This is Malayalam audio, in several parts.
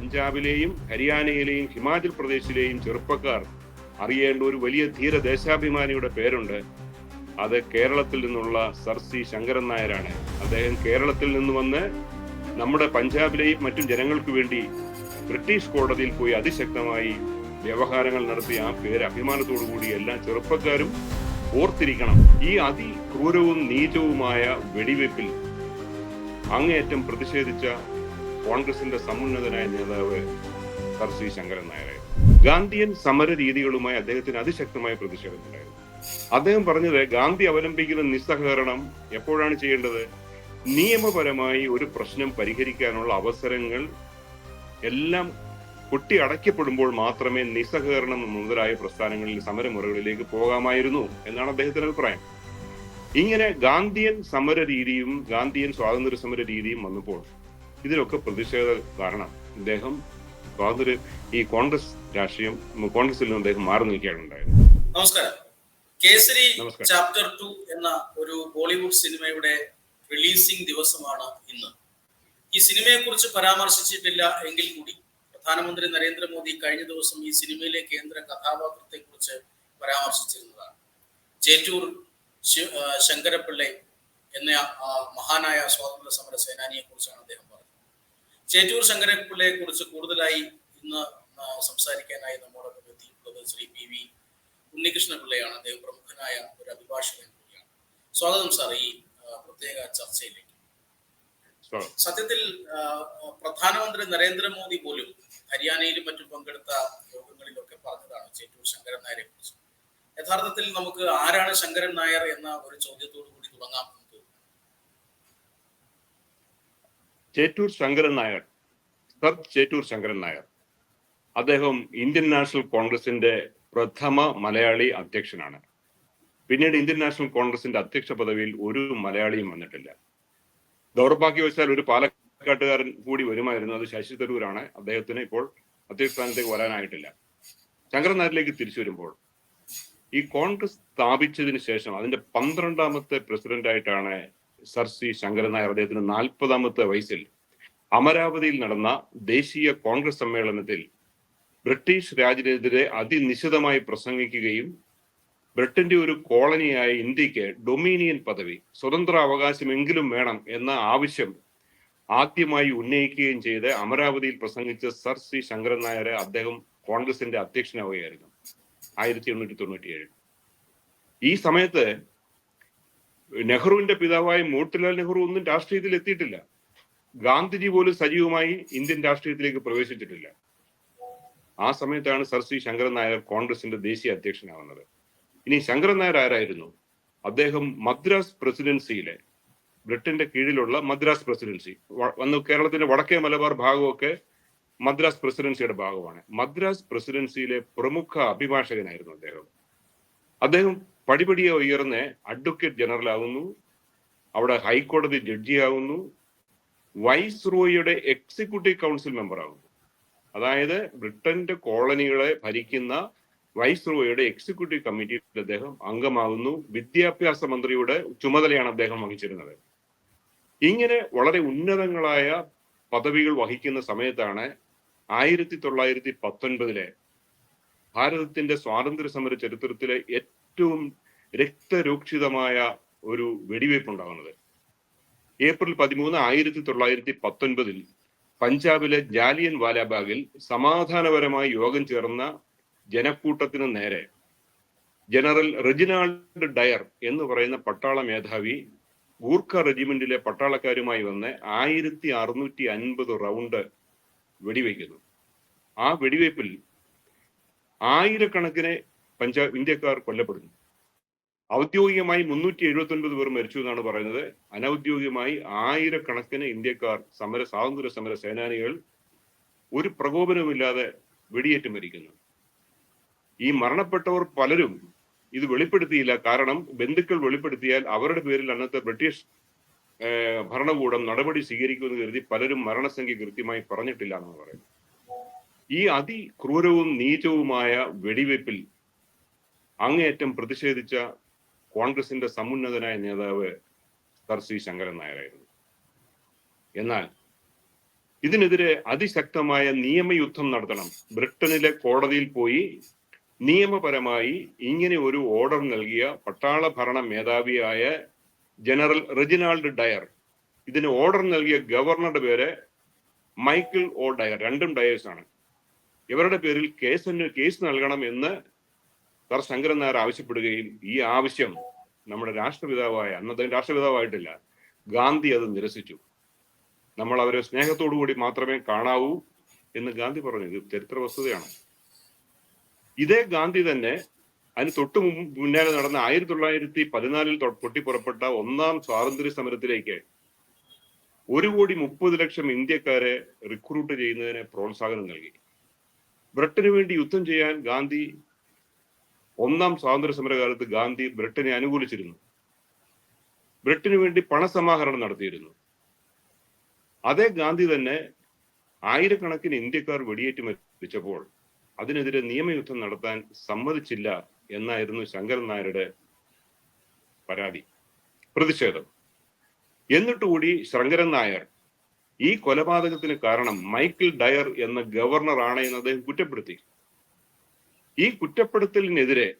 പഞ്ചാബിലെയും ഹരിയാനയിലെയും ഹിമാചൽ പ്രദേശിലെയും ചെറുപ്പക്കാർ അറിയേണ്ട ഒരു വലിയ ധീര ദേശാഭിമാനിയുടെ പേരുണ്ട്. അത് കേരളത്തിൽ നിന്നുള്ള സർ സി ശങ്കരൻ നായരാണ്. അദ്ദേഹം കേരളത്തിൽ നിന്ന് വന്ന് നമ്മുടെ പഞ്ചാബിലെയും മറ്റും ജനങ്ങൾക്ക് വേണ്ടി ബ്രിട്ടീഷ് കോടതിയിൽ പോയി അതിശക്തമായി വ്യവഹാരങ്ങൾ നടത്തി ആ പേര് അഭിമാനത്തോടു കൂടി എല്ലാ ചെറുപ്പക്കാരും ഓർത്തിരിക്കണം. ഈ അതിക്രൂരവും നീചവുമായ വെടിവെപ്പിൽ അങ്ങേയറ്റം പ്രതിഷേധിച്ച കോൺഗ്രസിന്റെ സമുന്നതനായ നേതാവ് സർ സി ശങ്കരൻ നായരായിരുന്നു ഗാന്ധിയൻ സമര രീതികളുമായി അദ്ദേഹത്തിന് അതിശക്തമായ പ്രതിഷേധമുണ്ടായിരുന്നു അദ്ദേഹം പറഞ്ഞത് ഗാന്ധി അവലംബിക്കുന്ന നിസ്സഹകരണം എപ്പോഴാണ് ചെയ്യേണ്ടത്? നിയമപരമായി ഒരു പ്രശ്നം പരിഹരിക്കാനുള്ള അവസരങ്ങൾ എല്ലാം കുട്ടി അടയ്ക്കപ്പെടുമ്പോൾ മാത്രമേ നിസ്സഹകരണം മുതലായ പ്രസ്ഥാനങ്ങളിൽ സമരമുറകളിലേക്ക് പോകാമായിരുന്നു എന്നാണ് അദ്ദേഹത്തിന്റെ അഭിപ്രായം. ഇങ്ങനെ ഗാന്ധിയൻ സമര രീതിയും ഗാന്ധിയൻ സ്വാതന്ത്ര്യ സമര രീതിയും വന്നപ്പോൾ ഇതിലൊക്കെ പ്രതിഷേധ കാരണം അദ്ദേഹം സ്വാതന്ത്ര്യ ഈ കോൺഗ്രസ് രാഷ്ട്രീയം കോൺഗ്രസിൽ നിന്ന് അദ്ദേഹം മാറി നിൽക്കുകയാണ് ഉണ്ടായത് നമസ്കാരം. കേസരി. ചാപ്റ്റർ ടു എന്ന ഒരു ബോളിവുഡ് സിനിമയുടെ റിലീസിംഗ് ദിവസമാണ് ഇന്ന്. ഈ സിനിമയെ കുറിച്ച് പരാമർശിച്ചിട്ടില്ല എങ്കിൽ കൂടി പ്രധാനമന്ത്രി നരേന്ദ്രമോദി കഴിഞ്ഞ ദിവസം ഈ സിനിമയിലെ കേന്ദ്ര കഥാപാത്രത്തെ കുറിച്ച് പരാമർശിച്ചിരുന്നതാണ്. ചേറ്റൂർ ശി- ആ, ശങ്കരപ്പിള്ളை എന്ന മഹാനായ സ്വാതന്ത്ര്യ സമര സേനാനിയെ കുറിച്ചാണ് അദ്ദേഹം ചേറ്റൂർ ശങ്കരപ്പിള്ളയെ കുറിച്ച് കൂടുതലായി ഇന്ന് സംസാരിക്കാനായി നമ്മുടെ എത്തിയിട്ടുള്ളത് ശ്രീ പി വി ഉണ്ണികൃഷ്ണ പിള്ളയാണ് അദ്ദേഹം പ്രമുഖനായ ഒരു അഭിഭാഷകൻ കൂടിയാണ്. സ്വാഗതം സാർ ഈ പ്രത്യേക ചർച്ചയിലേക്ക്. സത്യത്തിൽ പ്രധാനമന്ത്രി നരേന്ദ്രമോദി പോലും ഹരിയാനയിലും മറ്റും പങ്കെടുത്ത യോഗങ്ങളിലൊക്കെ പറഞ്ഞതാണ് ചേറ്റൂർ ശങ്കരൻ നായരെ കുറിച്ച്. യഥാർത്ഥത്തിൽ നമുക്ക് ആരാണ് ശങ്കരൻ നായർ എന്ന ഒരു ചോദ്യത്തോടു കൂടി തുടങ്ങാം എന്ന് തോന്നുന്നു. ചേറ്റൂർ ശങ്കരൻ നായർ സർ ചേറ്റൂർ ശങ്കരൻ നായർ. അദ്ദേഹം ഇന്ത്യൻ നാഷണൽ കോൺഗ്രസിന്റെ പ്രഥമ മലയാളി അധ്യക്ഷനാണ്. പിന്നീട് ഇന്ത്യൻ നാഷണൽ കോൺഗ്രസിന്റെ അധ്യക്ഷ പദവിയിൽ ഒരു മലയാളിയും വന്നിട്ടില്ല. ദൗർഭാഗ്യവശാൽ ഒരു പാലക്കാട്ടുകാരൻ കൂടി വരുമായിരുന്നു. അത് ശശി തരൂരാണ്. അദ്ദേഹത്തിന് ഇപ്പോൾ അധ്യക്ഷ സ്ഥാനത്തേക്ക് വരാനായിട്ടില്ല. ശങ്കരൻ നായരിലേക്ക് തിരിച്ചു വരുമ്പോൾ ഈ കോൺഗ്രസ് സ്ഥാപിച്ചതിന് ശേഷം അതിന്റെ പന്ത്രണ്ടാമത്തെ പ്രസിഡന്റായിട്ടാണ് സർ സി ശങ്കരൻ നായർ അദ്ദേഹത്തിന് നാൽപ്പതാമത്തെ വയസ്സിൽ അമരാവതിയിൽ നടന്ന ദേശീയ കോൺഗ്രസ് സമ്മേളനത്തിൽ ബ്രിട്ടീഷ് രാജിനെതിരെ അതിനിശിതമായി പ്രസംഗിക്കുകയും ബ്രിട്ടന്റെ ഒരു കോളനിയായ ഇന്ത്യയ്ക്ക് ഡൊമീനിയൻ പദവി സ്വതന്ത്ര അവകാശമെങ്കിലും വേണം എന്ന ആവശ്യം ആദ്യമായി ഉന്നയിക്കുകയും ചെയ്ത് അമരാവതിയിൽ പ്രസംഗിച്ച സർ സി ശങ്കരൻ നായരെ അദ്ദേഹം കോൺഗ്രസിന്റെ അധ്യക്ഷനാവുകയായിരുന്നു ആയിരത്തി എണ്ണൂറ്റി തൊണ്ണൂറ്റിയേഴ്. ഈ സമയത്ത് നെഹ്റുവിന്റെ പിതാവായ മോട്ടിലാൽ നെഹ്റു ഒന്നും രാഷ്ട്രീയത്തിൽ എത്തിയിട്ടില്ല. ഗാന്ധിജി പോലും സജീവമായി ഇന്ത്യൻ രാഷ്ട്രീയത്തിലേക്ക് പ്രവേശിച്ചിട്ടില്ല. ആ സമയത്താണ് സർ സി ശങ്കരൻ നായർ കോൺഗ്രസിന്റെ ദേശീയ അധ്യക്ഷനാവുന്നത്. ഇനി ശങ്കരൻ നായർ ആരായിരുന്നു? അദ്ദേഹം മദ്രാസ് പ്രസിഡൻസിയിലെ ബ്രിട്ടന്റെ കീഴിലുള്ള മദ്രാസ് പ്രസിഡൻസി. വന്ന് കേരളത്തിന്റെ വടക്കേ മലബാർ ഭാഗമൊക്കെ മദ്രാസ് പ്രസിഡൻസിയുടെ ഭാഗമാണ്. മദ്രാസ് പ്രസിഡൻസിയിലെ പ്രമുഖ അഭിഭാഷകനായിരുന്നു അദ്ദേഹം. അദ്ദേഹം പടിപടിയെ ഉയർന്ന് അഡ്വക്കേറ്റ് ജനറൽ ആവുന്നു. അവിടെ ഹൈക്കോടതി ജഡ്ജിയാകുന്നു വൈസ് റോയിയുടെ എക്സിക്യൂട്ടീവ് കൗൺസിൽ മെമ്പർ ആകുന്നു അതായത് ബ്രിട്ടന്റെ കോളനികളെ ഭരിക്കുന്ന വൈസ് റോയിയുടെ എക്സിക്യൂട്ടീവ് കമ്മിറ്റിയിൽ അദ്ദേഹം അംഗമാകുന്നു വിദ്യാഭ്യാസ മന്ത്രിയുടെ ചുമതലയാണ് അദ്ദേഹം വഹിച്ചിരുന്നത്. ഇങ്ങനെ വളരെ ഉന്നതങ്ങളായ പദവികൾ വഹിക്കുന്ന സമയത്താണ് ആയിരത്തി തൊള്ളായിരത്തി പത്തൊൻപതിലെ ഭാരതത്തിന്റെ സ്വാതന്ത്ര്യ സമര ചരിത്രത്തിലെ ഏറ്റവും രക്തരൂക്ഷിതമായ ഒരു വെടിവയ്പ് ഉണ്ടാകുന്നത് ഏപ്രിൽ പതിമൂന്ന് ആയിരത്തി തൊള്ളായിരത്തി പത്തൊൻപതിൽ പഞ്ചാബിലെ ജാലിയൻ വാലാബാഗിൽ സമാധാനപരമായി യോഗം ചേർന്ന ജനക്കൂട്ടത്തിന് നേരെ ജനറൽ റെജിനാൾഡ് ഡയർ എന്ന് പറയുന്ന പട്ടാള മേധാവി ഗൂർഖ റെജിമെന്റിലെ പട്ടാളക്കാരുമായി വന്ന് ആയിരത്തി അറുന്നൂറ്റി അൻപത് റൗണ്ട് വെടിവെക്കുന്നു ആ വെടിവയ്പിൽ ആയിരക്കണക്കിന് പഞ്ചാബ് ഇന്ത്യക്കാർ കൊല്ലപ്പെടുന്നു. ഔദ്യോഗികമായി മുന്നൂറ്റി എഴുപത്തി ഒൻപത് പേർ മരിച്ചു എന്നാണ് പറയുന്നത്. അനൌദ്യോഗികമായി ആയിരക്കണക്കിന് ഇന്ത്യക്കാർ സമര സ്വാതന്ത്ര്യ സമര സേനാനികൾ ഒരു പ്രകോപനവുമില്ലാതെ വെടിയേറ്റ് മരിക്കുന്നു. ഈ മരണപ്പെട്ടവർ പലരും ഇത് വെളിപ്പെടുത്തിയില്ല. കാരണം ബന്ധുക്കൾ വെളിപ്പെടുത്തിയാൽ അവരുടെ പേരിൽ അന്നത്തെ ബ്രിട്ടീഷ് ഭരണകൂടം നടപടി സ്വീകരിക്കുമെന്ന് കരുതി പലരും മരണസംഖ്യ കൃത്യമായി പറഞ്ഞിട്ടില്ല എന്നാണ് പറയുന്നത്. ഈ അതിക്രൂരവും നീചവുമായ വെടിവെപ്പിൽ അങ്ങേയറ്റം പ്രതിഷേധിച്ച കോൺഗ്രസിന്റെ സമുന്നതനായ നേതാവ് സർ സി ശങ്കരൻ നായരായിരുന്നു. എന്നാൽ ഇതിനെതിരെ അതിശക്തമായ നിയമയുദ്ധം നടത്തണം. ബ്രിട്ടനിലെ കോടതിയിൽ പോയി നിയമപരമായി ഇങ്ങനെ ഒരു ഓർഡർ നൽകിയ പട്ടാള ഭരണ മേധാവിയായ ജനറൽ റെജിനാൾഡ് ഡയർ ഇതിന് ഓർഡർ നൽകിയ ഗവർണറുടെ പേര് മൈക്കിൾ ഓ ഡയർ രണ്ടും ഡയേഴ്സ് ആണ് ഇവരുടെ പേരിൽ കേസ് കേസ് നൽകണം എന്ന് സർ ശങ്കരൻ നായർ ആവശ്യപ്പെടുകയും ഈ ആവശ്യം നമ്മുടെ രാഷ്ട്രപിതാവായ അന്നത്തെ രാഷ്ട്രപിതാവായിട്ടില്ല ഗാന്ധി അത് നിരസിച്ചു. നമ്മൾ അവരെ സ്നേഹത്തോടു കൂടി മാത്രമേ കാണാവൂ എന്ന് ഗാന്ധി പറഞ്ഞു. ഇത് ചരിത്ര വസ്തുതയാണ്. ഇതേ ഗാന്ധി തന്നെ അതിന് തൊട്ടു മുന്നേ നടന്ന ആയിരത്തി തൊള്ളായിരത്തി പതിനാലിൽ പൊട്ടിപ്പുറപ്പെട്ട ഒന്നാം സ്വാതന്ത്ര്യ സമരത്തിലേക്ക് ഒരു കോടി മുപ്പത് ലക്ഷം ഇന്ത്യക്കാരെ റിക്രൂട്ട് ചെയ്യുന്നതിന് പ്രോത്സാഹനം നൽകി. ബ്രിട്ടന് വേണ്ടി യുദ്ധം ചെയ്യാൻ ഗാന്ധി ഒന്നാം സ്വാതന്ത്ര്യ സമരകാലത്ത് ഗാന്ധി ബ്രിട്ടനെ അനുകൂലിച്ചിരുന്നു. ബ്രിട്ടന് വേണ്ടി പണസമാഹരണം നടത്തിയിരുന്നു. അതേ ഗാന്ധി തന്നെ ആയിരക്കണക്കിന് ഇന്ത്യക്കാർ വെടിയേറ്റ് മരിച്ചപ്പോൾ അതിനെതിരെ നിയമയുദ്ധം നടത്താൻ സമ്മതിച്ചില്ല എന്നായിരുന്നു ശങ്കരൻ നായരുടെ പരാതി പ്രതിഷേധം. എന്നിട്ടുകൂടി ശങ്കരൻ നായർ ഈ കൊലപാതകത്തിന് കാരണം മൈക്കിൾ ഡയർ എന്ന ഗവർണറാണ് എന്ന് അദ്ദേഹം കുറ്റപ്പെടുത്തി. ഈ കുറ്റപ്പെടുത്തലിനെതിരെ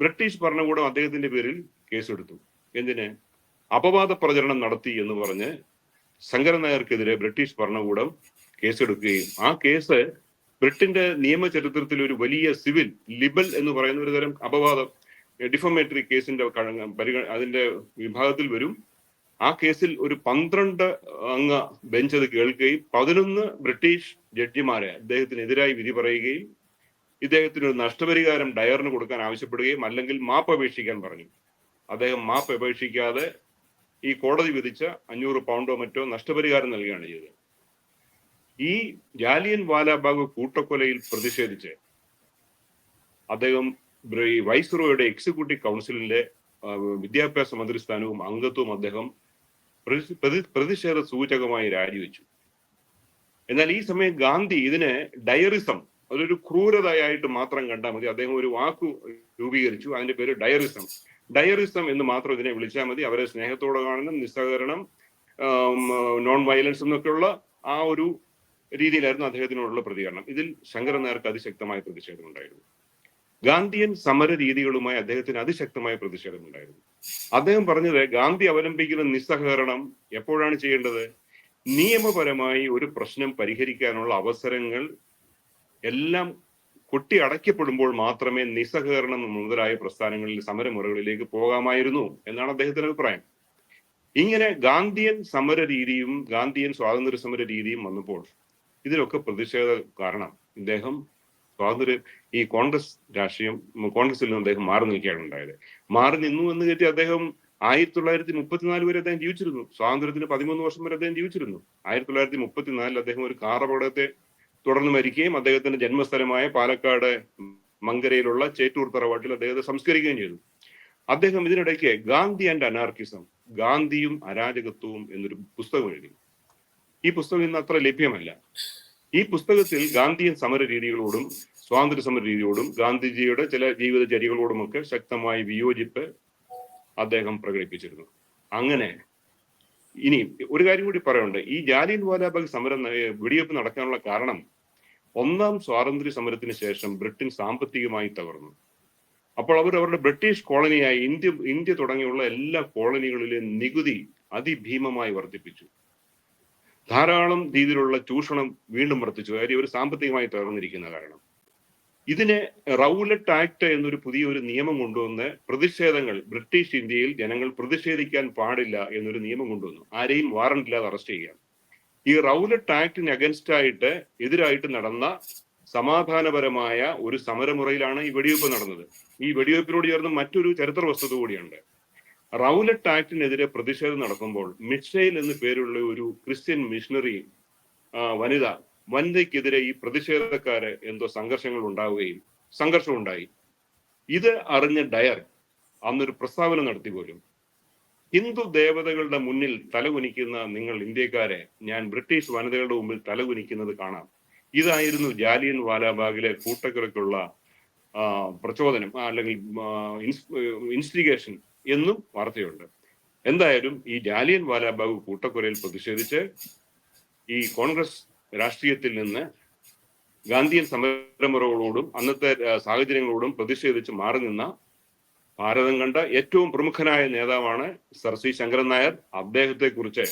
ബ്രിട്ടീഷ് ഭരണകൂടം അദ്ദേഹത്തിന്റെ പേരിൽ കേസെടുത്തു. എന്തിന്? അപവാദ പ്രചരണം നടത്തി എന്ന് പറഞ്ഞ് ശങ്കര നായർക്കെതിരെ ബ്രിട്ടീഷ് ഭരണകൂടം കേസെടുക്കുകയും ആ കേസ് ബ്രിട്ടന്റെ നിയമ ചരിത്രത്തിൽ ഒരു വലിയ സിവിൽ ലിബൽ എന്ന് പറയുന്ന ഒരു തരം അപവാദം ഡിഫോമേറ്ററി കേസിന്റെ പരിഗ- അതിന്റെ വിഭാഗത്തിൽ വരും. ആ കേസിൽ ഒരു പന്ത്രണ്ട് അംഗ ബെഞ്ച് അത് കേൾക്കുകയും പതിനൊന്ന് ബ്രിട്ടീഷ് ജഡ്ജിമാരെ അദ്ദേഹത്തിനെതിരായി വിധി പറയുകയും ഇദ്ദേഹത്തിന് ഒരു നഷ്ടപരിഹാരം ഡയറിന് കൊടുക്കാൻ ആവശ്യപ്പെടുകയും അല്ലെങ്കിൽ മാപ്പ് അപേക്ഷിക്കാൻ പറഞ്ഞു. അദ്ദേഹം മാപ്പ് അപേക്ഷിക്കാതെ ഈ കോടതി വിധിച്ച അഞ്ഞൂറ് പൗണ്ടോ മറ്റോ നഷ്ടപരിഹാരം നൽകുകയാണ് ചെയ്തത്. ഈ ജാലിയൻ വാലാബാഗ് കൂട്ടക്കൊലയിൽ പ്രതിഷേധിച്ച് അദ്ദേഹം ഈ വൈസ്രോയുടെ എക്സിക്യൂട്ടീവ് കൗൺസിലിന്റെ വിദ്യാഭ്യാസ മന്ത്രി സ്ഥാനവും അംഗത്വവും അദ്ദേഹം പ്രതി- പ്രതി- പ്രതിഷേധ സൂചകമായി രാജിവെച്ചു. എന്നാൽ ഈ സമയം ഗാന്ധി ഇതിനെ ഡയറിസം അതൊരു ക്രൂരതയായിട്ട് മാത്രം കണ്ടാൽ മതി. അദ്ദേഹം ഒരു വാക്കു രൂപീകരിച്ചു. അതിന്റെ പേര് ഡയറിസം. ഡയറിസം എന്ന് മാത്രം ഇതിനെ വിളിച്ചാൽ മതി. അവരെ സ്നേഹത്തോടെ കാണണം നിസ്സഹകരണം നോൺ വയലൻസ് എന്നൊക്കെയുള്ള ആ ഒരു രീതിയിലായിരുന്നു അദ്ദേഹത്തിനോടുള്ള പ്രതികരണം. ഇതിൽ ശങ്കരൻ നായർക്ക് അതിശക്തമായ പ്രതിഷേധമുണ്ടായിരുന്നു ഗാന്ധിയൻ സമര രീതികളുമായി അദ്ദേഹത്തിന് അതിശക്തമായ പ്രതിഷേധമുണ്ടായിരുന്നു അദ്ദേഹം പറഞ്ഞത് ഗാന്ധി അവലംബിക്കുന്ന നിസ്സഹകരണം എപ്പോഴാണ് ചെയ്യേണ്ടത്? നിയമപരമായി ഒരു പ്രശ്നം പരിഹരിക്കാനുള്ള അവസരങ്ങൾ എല്ലാം കുട്ടി അടയ്ക്കപ്പെടുമ്പോൾ മാത്രമേ നിസ്സഹകരണം മുതലായ പ്രസ്ഥാനങ്ങളിൽ സമരമുറകളിലേക്ക് പോകാമായിരുന്നു എന്നാണ് അദ്ദേഹത്തിന്റെ അഭിപ്രായം. ഇങ്ങനെ ഗാന്ധിയൻ സമര രീതിയും ഗാന്ധിയൻ സ്വാതന്ത്ര്യ സമര രീതിയും വന്നപ്പോൾ ഇതിലൊക്കെ പ്രതിഷേധ കാരണം ഇദ്ദേഹം സ്വാതന്ത്ര്യ ഈ കോൺഗ്രസ് രാഷ്ട്രീയം കോൺഗ്രസിൽ നിന്ന് അദ്ദേഹം മാറി നിൽക്കുകയാണ് ഉണ്ടായത്. മാറി നിന്നു എന്ന് കരുതി അദ്ദേഹം ആയിരത്തി തൊള്ളായിരത്തി മുപ്പത്തിനാല് വരെ അദ്ദേഹം ജീവിച്ചിരുന്നു. സ്വാതന്ത്ര്യത്തിന് പതിമൂന്ന് വർഷം വരെ അദ്ദേഹം ജീവിച്ചിരുന്നു. ആയിരത്തി തൊള്ളായിരത്തി മുപ്പത്തിനാലിൽ അദ്ദേഹം ഒരു കാർ അപകടത്തെ തുടർന്ന് മരിക്കുകയും അദ്ദേഹത്തിന്റെ ജന്മസ്ഥലമായ പാലക്കാട് മങ്കരയിലുള്ള ചേറ്റൂർ തറവാട്ടിൽ അദ്ദേഹത്തെ സംസ്കരിക്കുകയും ചെയ്തു. അദ്ദേഹം ഇതിനിടയ്ക്ക് ഗാന്ധി ആൻഡ് അനാർക്കിസം ഗാന്ധിയും അരാജകത്വവും എന്നൊരു പുസ്തകം എഴുതി. ഈ പുസ്തകം ഇന്ന് അത്ര ലഭ്യമല്ല. ഈ പുസ്തകത്തിൽ ഗാന്ധിയൻ സമര രീതികളോടും സ്വാതന്ത്ര്യ സമര രീതിയോടും ഗാന്ധിജിയുടെ ചില ജീവിതചര്യകളോടുമൊക്കെ ശക്തമായ വിയോജിപ്പ് അദ്ദേഹം പ്രകടിപ്പിച്ചിരുന്നു. അങ്ങനെ ഇനി ഒരു കാര്യം കൂടി പറയുന്നുണ്ട് ഈ ജാലിയൻ വാലാബാഗ് സമരം വെടിവെപ്പ് നടക്കാനുള്ള കാരണം ഒന്നാം സ്വാതന്ത്ര്യ സമരത്തിന് ശേഷം ബ്രിട്ടൻ സാമ്പത്തികമായി തകർന്നു. അപ്പോൾ അവർ അവരുടെ ബ്രിട്ടീഷ് കോളനിയായി ഇന്ത്യ ഇന്ത്യ തുടങ്ങിയുള്ള എല്ലാ കോളനികളിലെ നികുതി അതിഭീമമായി വർദ്ധിപ്പിച്ചു. ധാരാളം രീതിയിലുള്ള ചൂഷണം വീണ്ടും വർദ്ധിച്ചു. കാര്യം ഒരു സാമ്പത്തികമായി തകർന്നിരിക്കുന്ന കാരണം. ഇതിനെ റൗലറ്റ് ആക്ട് എന്നൊരു പുതിയൊരു നിയമം കൊണ്ടുവന്ന് പ്രതിഷേധങ്ങൾ ബ്രിട്ടീഷ് ഇന്ത്യയിൽ ജനങ്ങൾ പ്രതിഷേധിക്കാൻ പാടില്ല എന്നൊരു നിയമം കൊണ്ടുവന്നു. ആരെയും വാറണ്ടില്ലാതെ അറസ്റ്റ് ചെയ്യാം ഈ റൗലറ്റ് ആക്ടിന് അഗൻസ്റ്റ് ആയിട്ട് എതിരായിട്ട് നടന്ന സമാധാനപരമായ ഒരു സമരമുറയിലാണ് ഈ വെടിവെപ്പ് നടന്നത്. ഈ വെടിവെയ്പ്പിനോട് ചേർന്ന് മറ്റൊരു ചരിത്ര വസ്തുത കൂടിയുണ്ട്. റൗലറ്റ് ആക്ടിനെതിരെ പ്രതിഷേധം നടക്കുമ്പോൾ മിഷേൽ എന്ന് പേരുള്ള ഒരു ക്രിസ്ത്യൻ മിഷണറി വനിത വനിതയ്ക്കെതിരെ ഈ പ്രതിഷേധക്കാര് എന്തോ സംഘർഷങ്ങൾ ഉണ്ടാവുകയും സംഘർഷം ഉണ്ടായി ഇത് അറിഞ്ഞ ഡയർ അന്നൊരു പ്രസ്താവന നടത്തി പോലും ഹിന്ദു ദേവതകളുടെ മുന്നിൽ തലകുനിക്കുന്ന നിങ്ങൾ ഇന്ത്യക്കാരെ ഞാൻ ബ്രിട്ടീഷ് വനിതകളുടെ മുമ്പിൽ തലകുനിക്കുന്നത് കാണാം. ഇതായിരുന്നു ജാലിയൻ വാലാബാഗിലെ കൂട്ടക്കിറക്കുള്ള പ്രചോദനം അല്ലെങ്കിൽ ഇൻസ്റ്റിഗേഷൻ എന്നും വാർത്തയുണ്ട്. എന്തായാലും ഈ ജാലിയൻ വാലാബാഗ് കൂട്ടക്കൊലയിൽ പ്രതിഷേധിച്ച് ഈ കോൺഗ്രസ് രാഷ്ട്രീയത്തിൽ നിന്ന് ഗാന്ധിയൻ സമരമുറകളോടും അന്നത്തെ സാഹചര്യങ്ങളോടും പ്രതിഷേധിച്ച് മാറി നിന്ന ഭാരതം കണ്ട ഏറ്റവും പ്രമുഖനായ നേതാവാണ് സർ സി ശങ്കരൻ നായർ. അദ്ദേഹത്തെ കുറിച്ച്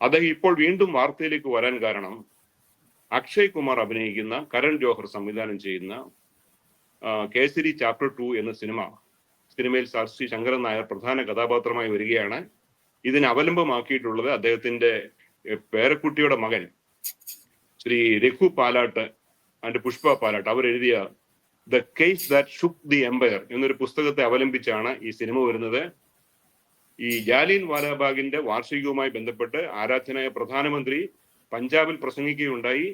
അദ്ദേഹം ഇപ്പോൾ വീണ്ടും വാർത്തയിലേക്ക് വരാൻ കാരണം അക്ഷയ് കുമാർ അഭിനയിക്കുന്ന കരൺ ജോഹർ സംവിധാനം ചെയ്യുന്ന കേസരി ചാപ്റ്റർ ടു എന്ന സിനിമ സിനിമയിൽ സർ സി ശങ്കരൻ നായർ പ്രധാന കഥാപാത്രമായി വരികയാണ്. ഇതിനെ അവലംബമാക്കിയിട്ടുള്ളത് അദ്ദേഹത്തിന്റെ പേരക്കുട്ടിയുടെ മകൻ Shri Raghu Palat and Pushpa Palat. അവരെഴുതിയ the case that shook the empire എന്നൊരു പുസ്തകത്തെ അവലംബിച്ചാണ് ഈ സിനിമ വരുന്നത്. ഈ ജാലിയൻ വാലാബാഗിന്റെ വാർഷികവുമായി ബന്ധപ്പെട്ട് ആരാധനായ പ്രധാനമന്ത്രി പഞ്ചാബിൽ പ്രസംഗിക്കുകയുണ്ടായി.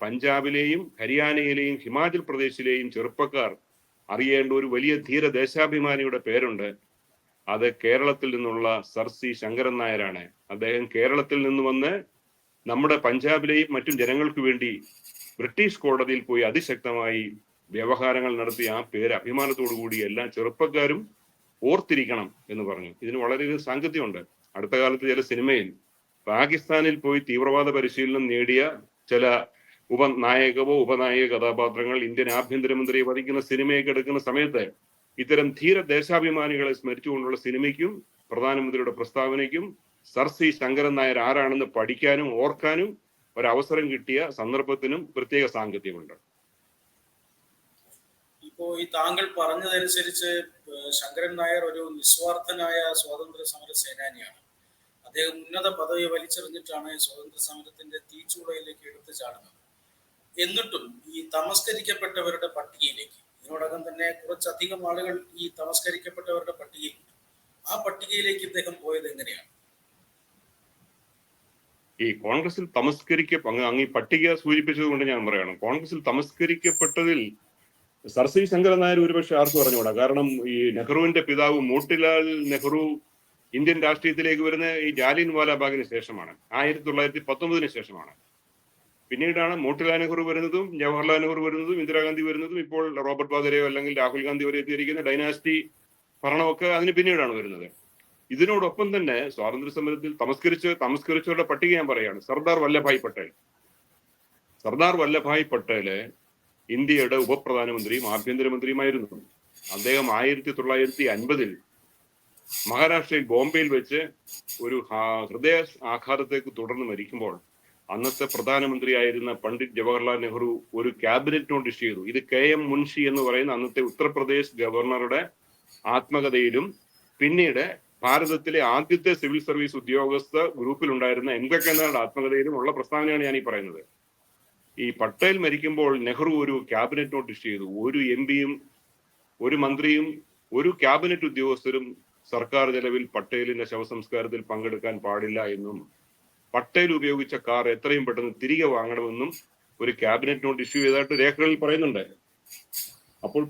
പഞ്ചാബിലെയും ഹരിയാനയിലെയും ഹിമാചൽ പ്രദേശിലെയും ചെറുപ്പക്കാർ അറിയേണ്ട ഒരു വലിയ ധീര ദേശാഭിമാനിയുടെ പേരുണ്ട്. അത് കേരളത്തിൽ നിന്നുള്ള സർ സി ശങ്കരൻ നായരാണ്. അദ്ദേഹം കേരളത്തിൽ നിന്ന് വന്ന് നമ്മുടെ പഞ്ചാബിലെയും മറ്റും ജനങ്ങൾക്ക് വേണ്ടി ബ്രിട്ടീഷ് കോടതിയിൽ പോയി അതിശക്തമായി വ്യവഹാരങ്ങൾ നടത്തി ആ പേര് അഭിമാനത്തോടു കൂടി എല്ലാ ചെറുപ്പക്കാരും ഓർത്തിരിക്കണം എന്ന് പറഞ്ഞു. ഇതിന് വളരെയധികം സാങ്കത്യമുണ്ട്. അടുത്ത കാലത്ത് ചില സിനിമയിൽ പാകിസ്ഥാനിൽ പോയി തീവ്രവാദ പരിശീലനം നേടിയ ചില ഉപനായകവോ ഉപനായക കഥാപാത്രങ്ങൾ ഇന്ത്യൻ ആഭ്യന്തരമന്ത്രിയെ വധിക്കുന്ന സിനിമയൊക്കെ എടുക്കുന്ന സമയത്ത് ഇത്തരം ധീര ദേശാഭിമാനികളെ സ്മരിച്ചുകൊണ്ടുള്ള സിനിമയ്ക്കും പ്രധാനമന്ത്രിയുടെ പ്രസ്താവനയ്ക്കും സർ സി ശങ്കരൻ നായർ ആരാണെന്ന് പഠിക്കാനും ഓർക്കാനും ഒരവസരം കിട്ടിയ സന്ദർഭത്തിനും പ്രത്യേക സാങ്കത്യമുണ്ട്. ഇപ്പോ ഈ താങ്കൾ പറഞ്ഞതനുസരിച്ച് ശങ്കരൻ നായർ ഒരു നിസ്വാർത്ഥനായ സ്വാതന്ത്ര്യ സമര സേനാനിയാണ്. അദ്ദേഹം ഉന്നത പദവി വലിച്ചെറിഞ്ഞിട്ടാണ് സ്വാതന്ത്ര്യ സമരത്തിന്റെ തീച്ചൂളയിലേക്ക് എടുത്തു ചാടുന്നത്. എന്നിട്ടും ഈ തമസ്കരിക്കപ്പെട്ടവരുടെ പട്ടികയിലേക്ക് ഇതിനോടകം തന്നെ കുറച്ചധികം ആളുകൾ ഈ തമസ്കരിക്കപ്പെട്ടവരുടെ പട്ടികയിലുണ്ട്. ആ പട്ടികയിലേക്ക് ഇദ്ദേഹം പോയത് എങ്ങനെയാണ്? ഈ കോൺഗ്രസിൽ തമസ്കരിക്ക അങ്ങ് ഈ പട്ടിക സൂചിപ്പിച്ചത് കൊണ്ട് ഞാൻ പറയണം. കോൺഗ്രസിൽ തമസ്കരിക്കപ്പെട്ടതിൽ സർ സി ശങ്കരൻ നായർ ഒരുപക്ഷെ ആർക്കും അറിഞ്ഞുകൂടാ. കാരണം ഈ നെഹ്റുവിന്റെ പിതാവ് മോട്ടിലാൽ നെഹ്റു ഇന്ത്യൻ രാഷ്ട്രീയത്തിലേക്ക് വരുന്ന ഈ ജാലിയൻ വാലാബാഗിന് ശേഷമാണ്. ആയിരത്തി തൊള്ളായിരത്തി പത്തൊമ്പതിന് ശേഷമാണ്. പിന്നീടാണ് മോട്ടിലാൽ നെഹ്റു വരുന്നതും ജവഹർലാൽ നെഹ്റു വരുന്നതും ഇന്ദിരാഗാന്ധി വരുന്നതും ഇപ്പോൾ റോബർട്ട് വാദ്രയോ അല്ലെങ്കിൽ രാഹുൽ ഗാന്ധി വരെ എത്തിയിരിക്കുന്ന ഡൈനാസ്റ്റി ഭരണമൊക്കെ അതിന് പിന്നീടാണ് വരുന്നത്. ഇതിനോടൊപ്പം തന്നെ സ്വാതന്ത്ര്യ സമരത്തിൽ തമസ്കരിച്ച് തമസ്കരിച്ചവരുടെ പട്ടിക ഞാൻ പറയാണ്. സർദാർ വല്ലഭായ് പട്ടേൽ. സർദാർ വല്ലഭായ് പട്ടേൽ ഇന്ത്യയുടെ ഉപപ്രധാനമന്ത്രിയും ആഭ്യന്തരമന്ത്രിയുമായിരുന്നു. അദ്ദേഹം ആയിരത്തി തൊള്ളായിരത്തി അൻപതിൽ മഹാരാഷ്ട്രയിൽ ബോംബെയിൽ വെച്ച് ഒരു ഹൃദയ ആഘാതത്തേക്ക് തുടർന്ന് മരിക്കുമ്പോൾ അന്നത്തെ പ്രധാനമന്ത്രിയായിരുന്ന പണ്ഡിറ്റ് ജവഹർലാൽ നെഹ്റു ഒരു ക്യാബിനറ്റ് നോട്ടീസ് ചെയ്തു. ഇത് കെ എം മുൻഷി എന്ന് പറയുന്ന അന്നത്തെ ഉത്തർപ്രദേശ് ഗവർണറുടെ ആത്മകഥയിലും പിന്നീട് ഭാരതത്തിലെ ആദ്യത്തെ സിവിൽ സർവീസ് ഉദ്യോഗസ്ഥ ഗ്രൂപ്പിലുണ്ടായിരുന്ന എം വെങ്കയ്യനായുടെ ആത്മകഥയിലും ഉള്ള പ്രസ്താവനയാണ് ഞാൻ ഈ പറയുന്നത്. ഈ പട്ടേൽ മരിക്കുമ്പോൾ നെഹ്റു ഒരു ക്യാബിനറ്റ് നോട്ടീസ് ചെയ്തു. ഒരു എം പിയും ഒരു മന്ത്രിയും ഒരു ക്യാബിനറ്റ് ഉദ്യോഗസ്ഥരും സർക്കാർ ചെലവിൽ പട്ടേലിന്റെ ശവസംസ്കാരത്തിൽ പങ്കെടുക്കാൻ പാടില്ല എന്നും പട്ടേൽ ഉപയോഗിച്ച കാർ എത്രയും പെട്ടെന്ന് തിരികെ വാങ്ങണമെന്നും ഒരു ക്യാബിനറ്റ് നോട്ട് ഇഷ്യൂ ചെയ്തതായിട്ട് രേഖകളിൽ പറയുന്നുണ്ട്. അപ്പോൾ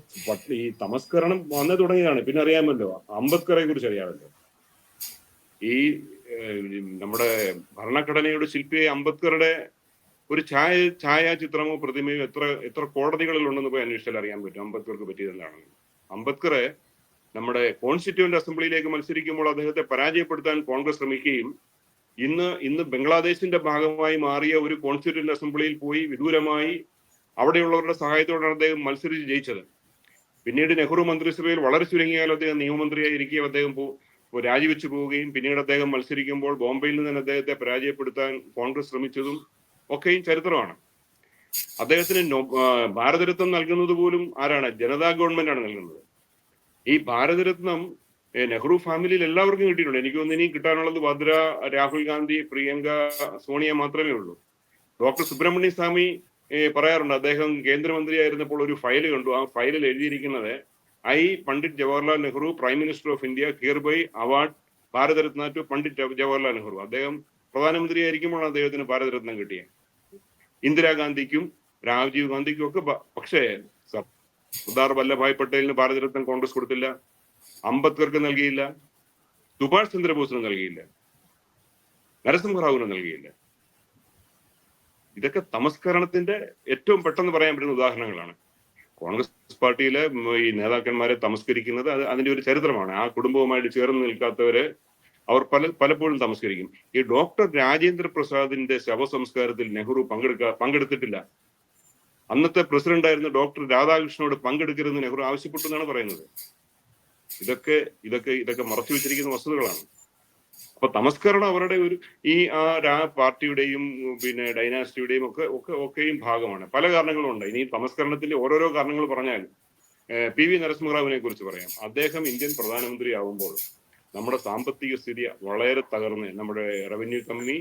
ഈ തമസ്കരണം വന്നു തുടങ്ങിയതാണ്. പിന്നെ അറിയാമല്ലോ അംബേദ്കറെ കുറിച്ച് അറിയാമല്ലോ. ഈ നമ്മുടെ ഭരണഘടനയുടെ ശില്പിയായ അംബേദ്കറുടെ ഒരു ഛായ ഛായാചിത്രമോ പ്രതിമയോ എത്ര എത്ര കോടതികളിൽ ഉണ്ടെന്ന് പോയി അന്വേഷിച്ചാൽ അറിയാൻ പറ്റും. അംബേദ്കർക്ക് പറ്റിയതെന്താണ് അംബേദ്കറെ നമ്മുടെ കോൺസ്റ്റിറ്റ്യൂന്റ് അസംബ്ലിയിലേക്ക് മത്സരിക്കുമ്പോൾ അദ്ദേഹത്തെ പരാജയപ്പെടുത്താൻ കോൺഗ്രസ് ശ്രമിക്കുകയും ഇന്ന് ഇന്ന് ബംഗ്ലാദേശിന്റെ ഭാഗമായി മാറിയ ഒരു കോൺസ്റ്റിറ്റ്യൂന്റ് അസംബ്ലിയിൽ പോയി വിദൂരമായി അവിടെയുള്ളവരുടെ സഹായത്തോടാണ് അദ്ദേഹം മത്സരിച്ച് ജയിച്ചത്. പിന്നീട് നെഹ്റു മന്ത്രിസഭയിൽ വളരെ ചുരുങ്ങിയാലും അദ്ദേഹം നിയമമന്ത്രിയായി ഇരിക്കുകയും അദ്ദേഹം രാജിവെച്ചു പോവുകയും പിന്നീട് അദ്ദേഹം മത്സരിക്കുമ്പോൾ ബോംബെയിൽ നിന്ന് അദ്ദേഹത്തെ പരാജയപ്പെടുത്താൻ കോൺഗ്രസ് ശ്രമിച്ചതും ഒക്കെയും ചരിത്രമാണ്. അദ്ദേഹത്തിന് ഭാരതരത്നം നൽകുന്നത് പോലും ആരാണ്? ജനതാ ഗവൺമെന്റ് ആണ് നൽകുന്നത്. ഈ ഭാരതരത്നം നെഹ്റു ഫാമിലിയിൽ എല്ലാവർക്കും കിട്ടിയിട്ടുണ്ട്. എനിക്ക് തോന്നുന്നു ഇനി കിട്ടാനുള്ളത് ഭദ്ര രാഹുൽ ഗാന്ധി പ്രിയങ്ക സോണിയ മാത്രമേ ഉള്ളൂ. ഡോക്ടർ സുബ്രഹ്മണ്യ സ്വാമി പറയാറുണ്ട് അദ്ദേഹം കേന്ദ്രമന്ത്രിയായിരുന്നപ്പോൾ ഒരു ഫയൽ കണ്ടു. ആ ഫയലിൽ എഴുതിയിരിക്കുന്നത് I Pandit Jawaharlal Nehru prime minister of India hereby award Bharat Ratna to Pandit Jawaharlal Nehru. അദ്ദേഹം പ്രധാനമന്ത്രിയായിരിക്കുമ്പോഴാണ് അദ്ദേഹത്തിന് ഭാരതരത്നം കിട്ടിയത്. ഇന്ദിരാഗാന്ധിക്കും രാജീവ് ഗാന്ധിക്കും ഒക്കെ പക്ഷേ സർ- സർദാർ വല്ലഭായ് പട്ടേലിന് ഭാരതരത്നം കോൺഗ്രസ് കൊടുത്തില്ല. അംബേദ്കർക്ക് നൽകിയില്ല. സുഭാഷ് ചന്ദ്രബോസിന് നൽകിയില്ല. നരസിംഹറാവുവിന് നൽകിയില്ല. ഇതൊക്കെ തമസ്കരണത്തിന്റെ ഏറ്റവും പെട്ടെന്ന് പറയാൻ പറ്റുന്ന ഉദാഹരണങ്ങളാണ്. കോൺഗ്രസ് പാർട്ടിയിലെ ഈ നേതാക്കന്മാരെ തമസ്കരിക്കുന്നത് അത് അതിന്റെ ഒരു ചരിത്രമാണ്. ആ കുടുംബവുമായിട്ട് ചേർന്ന് നിൽക്കാത്തവര് അവർ പല പലപ്പോഴും തമസ്കരിക്കും. ഈ ഡോക്ടർ രാജേന്ദ്ര പ്രസാദിന്റെ ശവസംസ്കാരത്തിൽ നെഹ്റു പങ്കെടുക്ക പങ്കെടുത്തിട്ടില്ല. അന്നത്തെ പ്രസിഡന്റ് ആയിരുന്ന ഡോക്ടർ രാധാകൃഷ്ണനോട് പങ്കെടുക്കരുതെന്ന് നെഹ്റു ആവശ്യപ്പെട്ടു എന്നാണ് പറയുന്നത്. ഇതൊക്കെ ഇതൊക്കെ ഇതൊക്കെ മറച്ചു വെച്ചിരിക്കുന്ന വസ്തുതകളാണ്. അപ്പൊ തമസ്കരണം അവരുടെ ഒരു ഈ ആ പാർട്ടിയുടെയും പിന്നെ ഡൈനാസ്റ്റിയുടെയും ഒക്കെ ഒക്കെ ഒക്കെയും ഭാഗമാണ്. പല കാരണങ്ങളും ഉണ്ട്. ഇനി തമസ്കരണത്തിന്റെ ഓരോരോ കാരണങ്ങൾ പറഞ്ഞാൽ പി വി നരസിംഹറാവുവിനെ കുറിച്ച് പറയാം. അദ്ദേഹം ഇന്ത്യൻ പ്രധാനമന്ത്രി ആവുമ്പോൾ നമ്മുടെ സാമ്പത്തിക സ്ഥിതി വളരെ തകർന്ന്. നമ്മുടെ റവന്യൂ കമ്മി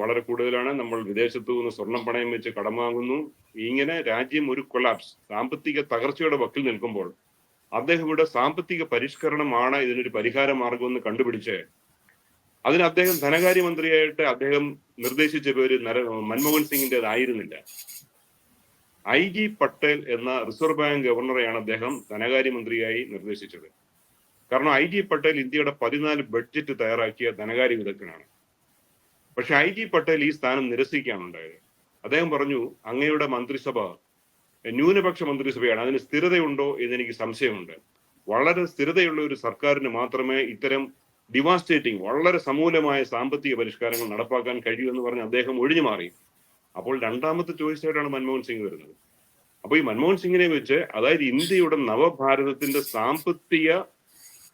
വളരെ കൂടുതലാണ്. നമ്മൾ വിദേശത്തു നിന്ന് സ്വർണം പണയം വെച്ച് കടം വാങ്ങുന്നു. ഇങ്ങനെ രാജ്യം ഒരു കൊലാപ്സ് സാമ്പത്തിക തകർച്ചയുടെ വക്കിൽ നിൽക്കുമ്പോൾ അദ്ദേഹം ഇവിടെ സാമ്പത്തിക പരിഷ്കരണമാണ് ഇതിനൊരു പരിഹാര മാർഗമെന്ന് കണ്ടുപിടിച്ച് അതിന് അദ്ദേഹം ധനകാര്യമന്ത്രിയായിട്ട് അദ്ദേഹം നിർദ്ദേശിച്ച പേര് നര മൻമോഹൻ സിംഗിന്റെതായിരുന്നില്ല ഐ ജി പട്ടേൽ എന്ന റിസർവ് ബാങ്ക് ഗവർണറെയാണ് അദ്ദേഹം ധനകാര്യമന്ത്രിയായി നിർദ്ദേശിച്ചത്. കാരണം ഐ ജി പട്ടേൽ ഇന്ത്യയുടെ പതിനാല് ബഡ്ജറ്റ് തയ്യാറാക്കിയ ധനകാര്യ വിദഗ്ധനാണ്. പക്ഷെ ഐ ജി പട്ടേൽ ഈ സ്ഥാനം നിരസിക്കുകയാണ് ഉണ്ടായത്. അദ്ദേഹം പറഞ്ഞു അങ്ങയുടെ മന്ത്രിസഭ ന്യൂനപക്ഷ മന്ത്രിസഭയാണ്. അതിന് സ്ഥിരതയുണ്ടോ എന്ന് എനിക്ക് സംശയമുണ്ട്. വളരെ സ്ഥിരതയുള്ള ഒരു സർക്കാരിന് മാത്രമേ ഇത്തരം ഡിവാസ്റ്റേറ്റിംഗ് വളരെ സമൂലമായ സാമ്പത്തിക പരിഷ്കാരങ്ങൾ നടപ്പാക്കാൻ കഴിയൂ എന്ന് പറഞ്ഞ് അദ്ദേഹം ഒഴിഞ്ഞു മാറി. അപ്പോൾ രണ്ടാമത്തെ ചോയ്സ് ആയിട്ടാണ് മൻമോഹൻ സിംഗ് വരുന്നത്. അപ്പൊ ഈ മൻമോഹൻ സിംഗിനെ വെച്ച് അതായത് ഇന്ത്യയുടെ നവഭാരതത്തിന്റെ സാമ്പത്തിക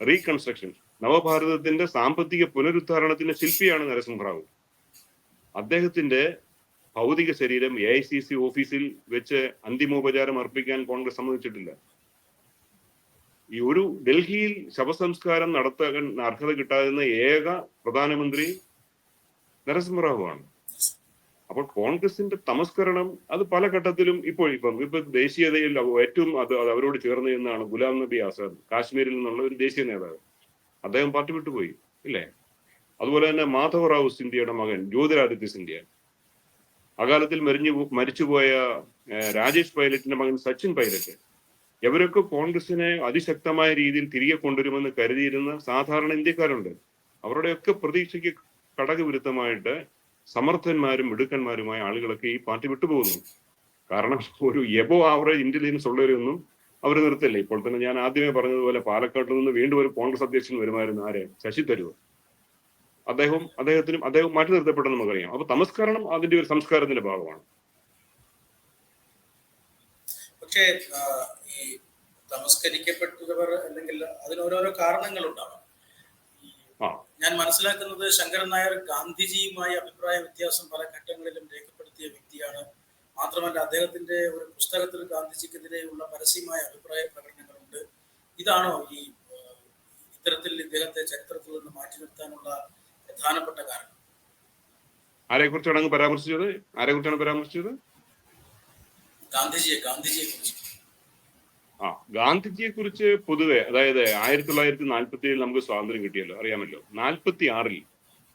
റീകൺസ്ട്രക്ഷൻ നവഭാരതത്തിന്റെ സാമ്പത്തിക പുനരുദ്ധാരണത്തിന്റെ ശില്പിയാണ് നരസിംഹറാവു അദ്ദേഹത്തിന്റെ ഭൗതിക ശരീരം എ ഐ സി സി ഓഫീസിൽ വെച്ച് അന്തിമോപചാരം അർപ്പിക്കാൻ കോൺഗ്രസ് സമ്മതിച്ചിട്ടില്ല. ഈ ഒരു ഡൽഹിയിൽ ശവസംസ്കാരം നടത്താൻ അർഹത കിട്ടാതിരുന്ന ഏക പ്രധാനമന്ത്രി നരസിംഹറാവുവാണ് അപ്പോൾ കോൺഗ്രസിന്റെ തമസ്കരണം അത് പല ഘട്ടത്തിലും ഇപ്പോൾ ഇപ്പം ഇപ്പൊ ദേശീയതയിൽ ഏറ്റവും അത് അവരോട് ചേർന്ന് നിന്നാണ് ഗുലാം നബി ആസാദ് കാശ്മീരിൽ നിന്നുള്ള ഒരു ദേശീയ നേതാവ്. അദ്ദേഹം പാർട്ടി വിട്ടുപോയി ഇല്ലേ? അതുപോലെ തന്നെ മാധവറാവു സിന്ധ്യയുടെ മകൻ ജ്യോതിരാദിത്യ സിന്ധ്യ. അകാലത്തിൽ മരിഞ്ഞു മരിച്ചുപോയ രാജേഷ് പൈലറ്റിന്റെ മകൻ സച്ചിൻ പൈലറ്റ്. ഇവരൊക്കെ കോൺഗ്രസിനെ അതിശക്തമായ രീതിയിൽ തിരികെ കൊണ്ടുവരുമെന്ന് കരുതിയിരുന്ന സാധാരണ ഇന്ത്യക്കാരുണ്ട്. അവരുടെയൊക്കെ പ്രതീക്ഷയ്ക്ക് ഘടകവിരുദ്ധമായിട്ട് സമർത്ഥന്മാരും മിടുക്കന്മാരുമായ ആളുകളൊക്കെ ഈ പാർട്ടി വിട്ടുപോകുന്നു. കാരണം ഒരു എബോ ആവറേജ് ഇന്റലിജൻസ് ഉള്ളവരൊന്നും അവർ നിർത്തില്ല. ഇപ്പോൾ തന്നെ ഞാൻ ആദ്യമേ പറഞ്ഞതുപോലെ പാലക്കാട്ട് നിന്ന് വീണ്ടും ഒരു കോൺഗ്രസ് അധ്യക്ഷൻ വരുമായിരുന്നു ആരെ? ശശി തരൂർ. അദ്ദേഹം അദ്ദേഹത്തിനും അദ്ദേഹം മാറ്റി നിർത്തപ്പെട്ടെന്ന് നമുക്കറിയാം. അപ്പൊ തമസ്കരണം അതിന്റെ ഒരു സംസ്കാരത്തിന്റെ ഭാഗമാണ്. പക്ഷേ ഈ തമസ്കരിക്കപ്പെട്ടവർ അല്ലെങ്കിൽ അതിന് ഓരോരോ കാരണങ്ങളുണ്ടാവും. ഞാൻ മനസ്സിലാക്കുന്നത് ശങ്കരൻ നായർ ഗാന്ധിജിയുമായി അഭിപ്രായ വ്യത്യാസം പല ഘട്ടങ്ങളിലും രേഖപ്പെടുത്തിയ വ്യക്തിയാണ്. മാത്രമല്ല അദ്ദേഹത്തിന്റെ ഒരു പുസ്തകത്തിൽ ഗാന്ധിജിക്കെതിരെയുള്ള പരസ്യമായ അഭിപ്രായ പ്രകടനങ്ങളുണ്ട്. ഇതാണോ ഈ ഇത്തരത്തിൽ ഇദ്ദേഹത്തെ ചരിത്രത്തിൽ നിന്ന് മാറ്റി നിർത്താനുള്ള പ്രധാനപ്പെട്ട കാരണം? ആരെ കുറിച്ചാണ് പരാമർശിച്ചത്? ആരെ കുറിച്ചാണ് പരാമർശിച്ചത്? ഗാന്ധിജിയെ ഗാന്ധിജിയെ കുറിച്ച്. ആ ഗാന്ധിജിയെ കുറിച്ച് പൊതുവെ അതായത് ആയിരത്തി തൊള്ളായിരത്തി നാൽപ്പത്തി ഏഴിൽ നമുക്ക് സ്വാതന്ത്ര്യം കിട്ടിയല്ലോ അറിയാമല്ലോ. നാൽപ്പത്തി ആറിൽ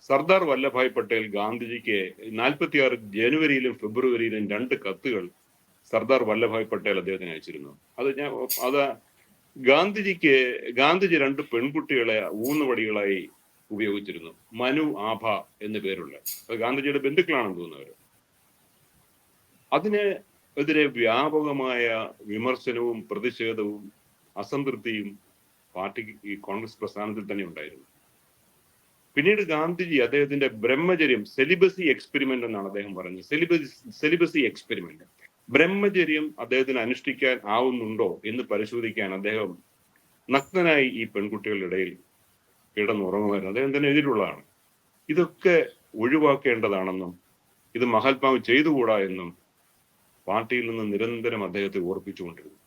സർദാർ വല്ലഭായ് പട്ടേൽ ഗാന്ധിജിക്ക് നാൽപ്പത്തി ആറ് ജനുവരിയിലും ഫെബ്രുവരിയിലും രണ്ട് കത്തുകൾ സർദാർ വല്ലഭായ് പട്ടേൽ അദ്ദേഹത്തിന് അയച്ചിരുന്നു. അത് ഞാൻ അത് ഗാന്ധിജിക്ക് ഗാന്ധിജി രണ്ട് പെൺകുട്ടികളെ ഊന്നുവടികളായി ഉപയോഗിച്ചിരുന്നു. മനു ആഭ എന്നു പേരുള്ള. അത് ഗാന്ധിജിയുടെ ബന്ധുക്കളാണെന്ന് തോന്നുന്നവർ അതിന് എതിരെ വ്യാപകമായ വിമർശനവും പ്രതിഷേധവും അസംതൃപ്തിയും പാർട്ടി ഈ കോൺഗ്രസ് പ്രസ്ഥാനത്തിൽ തന്നെ ഉണ്ടായിരുന്നു. പിന്നീട് ഗാന്ധിജി അദ്ദേഹത്തിന്റെ ബ്രഹ്മചര്യം സെലിബസി എക്സ്പെരിമെന്റ് എന്നാണ് അദ്ദേഹം പറഞ്ഞത്. സെലിബസി സെലിബസി എക്സ്പെരിമെന്റ് ബ്രഹ്മചര്യം അദ്ദേഹത്തിന് അനുഷ്ഠിക്കാൻ ആവുന്നുണ്ടോ എന്ന് പരിശോധിക്കാൻ അദ്ദേഹം നഗ്നനായി ഈ പെൺകുട്ടികളുടെ ഇടയിൽ കിടന്നുറങ്ങുമായിരുന്നു. അദ്ദേഹം തന്നെ എതിരുള്ളതാണ് ഇതൊക്കെ ഒഴിവാക്കേണ്ടതാണെന്നും ഇത് മഹാത്മാവ് ചെയ്തുകൂടാ എന്നും പാർട്ടിയിൽ നിന്ന് നിരന്തരം അദ്ദേഹത്തെ ഓർപ്പിച്ചുകൊണ്ടിരുന്നു.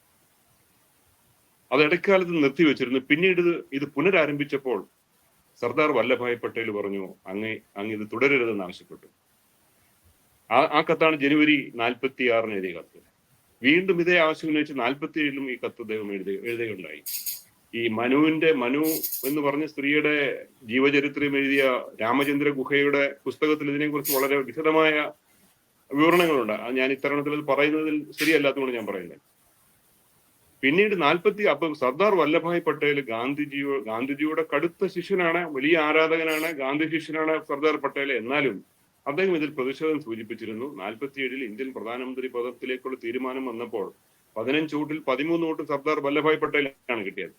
അത് ഇടക്കാലത്ത് നിർത്തിവെച്ചിരുന്നു. പിന്നീട് ഇത് പുനരാരംഭിച്ചപ്പോൾ സർദാർ വല്ലഭായ് പട്ടേൽ പറഞ്ഞു അങ്ങ് അങ്ങ് ഇത് തുടരരുതെന്ന് ആവശ്യപ്പെട്ടു. ആ ആ കത്താണ് ജനുവരി നാൽപ്പത്തി ആറിന് എഴുതിയ കത്ത്. വീണ്ടും ഇതേ ആവശ്യം ഉന്നയിച്ച് നാൽപ്പത്തി ഏഴിലും ഈ കത്ത് അദ്ദേഹം എഴുതി എഴുതുകയുണ്ടായി. ഈ മനുവിന്റെ മനു എന്ന് പറഞ്ഞ സ്ത്രീയുടെ ജീവചരിത്രം എഴുതിയ രാമചന്ദ്ര ഗുഹയുടെ പുസ്തകത്തിൽ ഇതിനെക്കുറിച്ച് വളരെ വിശദമായ വിവരണങ്ങളുണ്ട്. ഞാൻ ഇത്തരണത്തിൽ പറയുന്നതിൽ ശരിയല്ലാത്തതുകൊണ്ട് ഞാൻ പറയുന്നത് പിന്നീട് നാൽപ്പത്തി അപ്പം സർദാർ വല്ലഭായ് പട്ടേൽ ഗാന്ധിജിയോ ഗാന്ധിജിയുടെ കടുത്ത ശിഷ്യനാണ് വലിയ ആരാധകനാണ് ഗാന്ധി ശിഷ്യനാണ് സർദാർ പട്ടേൽ എന്നാലും അദ്ദേഹം ഇതിൽ പ്രതിഷേധം സൂചിപ്പിച്ചിരുന്നു. നാൽപ്പത്തിയേഴിൽ ഇന്ത്യൻ പ്രധാനമന്ത്രി പദത്തിലേക്കുള്ള തീരുമാനം വന്നപ്പോൾ പതിനഞ്ച് വോട്ടിൽ പതിമൂന്ന് വോട്ട് സർദാർ വല്ലഭായ് പട്ടേലാണ് കിട്ടിയത്.